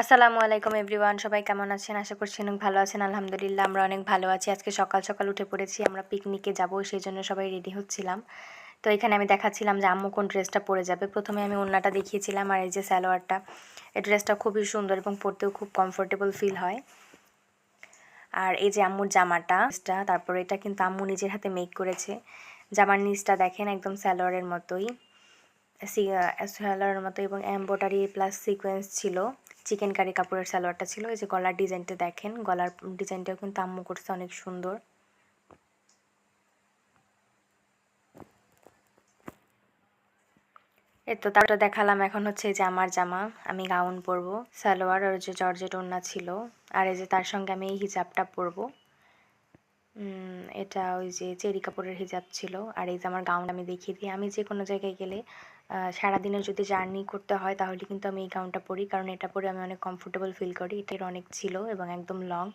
আসসালামু আলাইকুম এভরিওয়ান, সবাই কেমন আছেন? আশা করছি অনেক ভালো আছেন। আলহামদুলিল্লাহ, আমরা অনেক ভালো আছি। আজকে সকাল সকাল উঠে পড়েছি, আমরা পিকনিকে যাব, সেই জন্য সবাই রেডি হচ্ছিলাম। তো এখানে আমি দেখাচ্ছিলাম যে আম্মু কোন ড্রেসটা পরে যাবে। প্রথমে আমি ওড়নাটা দেখিয়েছিলাম আর এই যে সালোয়ারটা। এই ড্রেসটা খুবই সুন্দর এবং পরতেও খুব কমফোর্টেবল ফিল হয়। আর এই যে আম্মুর জামাটা তারপর এটা কিন্তু আম্মু নিজের হাতে মেক করেছে। জামার নিচটা দেখেন একদম সালোয়ারের মতোই সালোয়ারের মতো এবং এম্ব্রয়ডারি প্লাস সিকোয়েন্স ছিল। চিকেন কারি কাপড়ের সালোয়ারটা ছিল, এই যে গলার ডিজাইনটা দেখেন, গলার ডিজাইনটাও কিন্তু আম্মু করছে, অনেক সুন্দর। তো তারপর দেখালাম এখন হচ্ছে যে আমার জামা, আমি গাউন পরবো, সালোয়ার আর যে জর্জেট ওড়না ছিল, আর এই যে তার সঙ্গে আমি এই হিজাবটা পরবো। এটা ওই যে চেরি কাপড়ের হিজাব ছিল। আর এই যে আমার গাউন আমি দেখিয়ে দিই। আমি যে কোনো জায়গায় গেলে সারাদিনের যদি জার্নি করতে হয়, তাহলে কিন্তু আমি এই গাউনটা পরি। কারণ এটা পরে আমি অনেক কমফোর্টেবল ফিল করি। এটার অনেক ছিল এবং একদম লং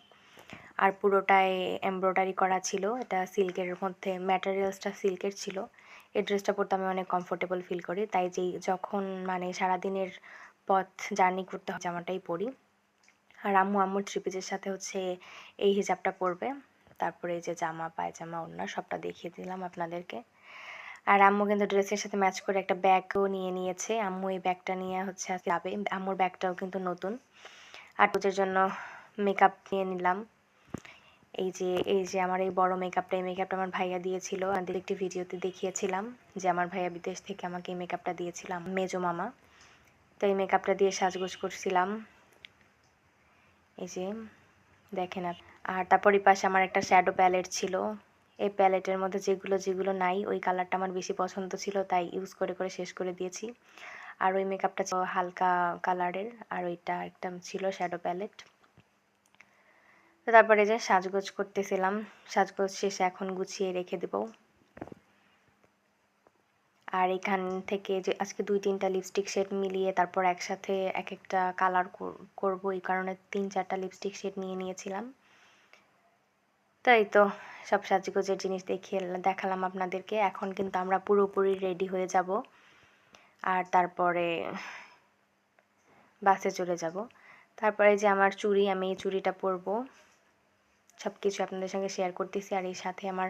আর পুরোটাই এমব্রয়ডারি করা ছিল। এটা সিল্কের মধ্যে ম্যাটেরিয়ালসটা সিল্কের ছিল। এই ড্রেসটা পরতে আমি অনেক কমফোর্টেবল ফিল করি। তাই যেই যখন মানে সারাদিনের পথ জার্নি করতে হয়, জামাটাই পরি। আর আম্মু, আম্মুর ট্রিপিজের সাথে হচ্ছে এই হিজাবটা পরবে। তারপরে এই যে জামা, পায়জামা, ওড়না সবটা দেখিয়ে দিলাম আপনাদেরকে। আর আম্মু কিন্তু ড্রেসের সাথে ম্যাচ করে একটা ব্যাগও নিয়ে নিয়েছে। আম্মু এই ব্যাগটা নিয়ে হচ্ছে যাবে। আম্মুর ব্যাগটাও কিন্তু নতুন। আর পুজোর জন্য মেকআপ নিয়ে নিলাম। এই যে এই যে আমার এই বড় মেকআপটা এই মেকআপটা আমার ভাইয়া দিয়েছিল। আমাদের একটি ভিডিওতে দেখিয়েছিলাম যে আমার ভাইয়া বিদেশ থেকে আমাকে এই মেকআপটা দিয়েছিলাম মেজো মামা। তো এই মেকআপটা দিয়ে সাজগোজ করছিলাম। এই যে দেখেন আর তারপর পাশে আমার একটা শ্যাডো প্যালেট ছিল। এই প্যালেটের মধ্যে যেগুলো যেগুলো নাই, ওই কালারটা আমার বেশি পছন্দ ছিল, তাই ইউজ করে করে শেষ করে দিয়েছি। আর ওই মেকআপটা ছিল হালকা কালারের আর ওইটা একটা ছিল শ্যাডো প্যালেট তো তারপরে যে সাজগোজ করতেছিলাম, সাজগোজ শেষে এখন গুছিয়ে রেখে দেব। আর এখান থেকে যে আজকে দুই তিনটা লিপস্টিক শেড মিলিয়ে তারপর একসাথে এক একটা কালার করব, এই কারণে তিন চারটা লিপস্টিক শেড নিয়ে নিয়েছিলাম। তাই তো, সব সাজগোজের জিনিস দেখিয়ে দেখালাম আপনাদেরকে। এখন কিন্তু আমরা পুরোপুরি রেডি হয়ে যাব। আর তারপরে বাসে চলে যাব। তারপরে যে আমার চুড়ি, আমি এই চুড়িটা পরবো। সব কিছু আপনাদের সঙ্গে শেয়ার করতেছি। আর এই সাথে আমার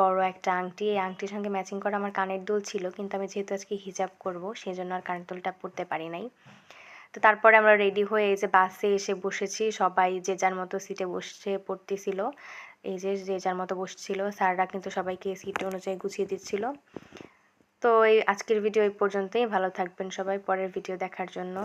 বড় একটা আংটি। এই আংটির সঙ্গে ম্যাচিং করা আমার কানের দুল ছিল, কিন্তু আমি যেহেতু আজকে হিজাব করব সেই জন্য আর কানের দুলটা পরতে পারি নাই। তো তারপরে আমরা রেডি হয়ে এই যে বাসে এসে বসেছি। সবাই যে যার মতো সিটে বসে পড়তেছিল, এই যে যে যার মতো বসছিল, স্যাররা কিন্তু সবাইকে সিট অনুযায়ী গুছিয়ে দিচ্ছিল। তো এই আজকের ভিডিও এই পর্যন্তই। ভালো থাকবেন সবাই। পরের ভিডিও দেখার জন্য।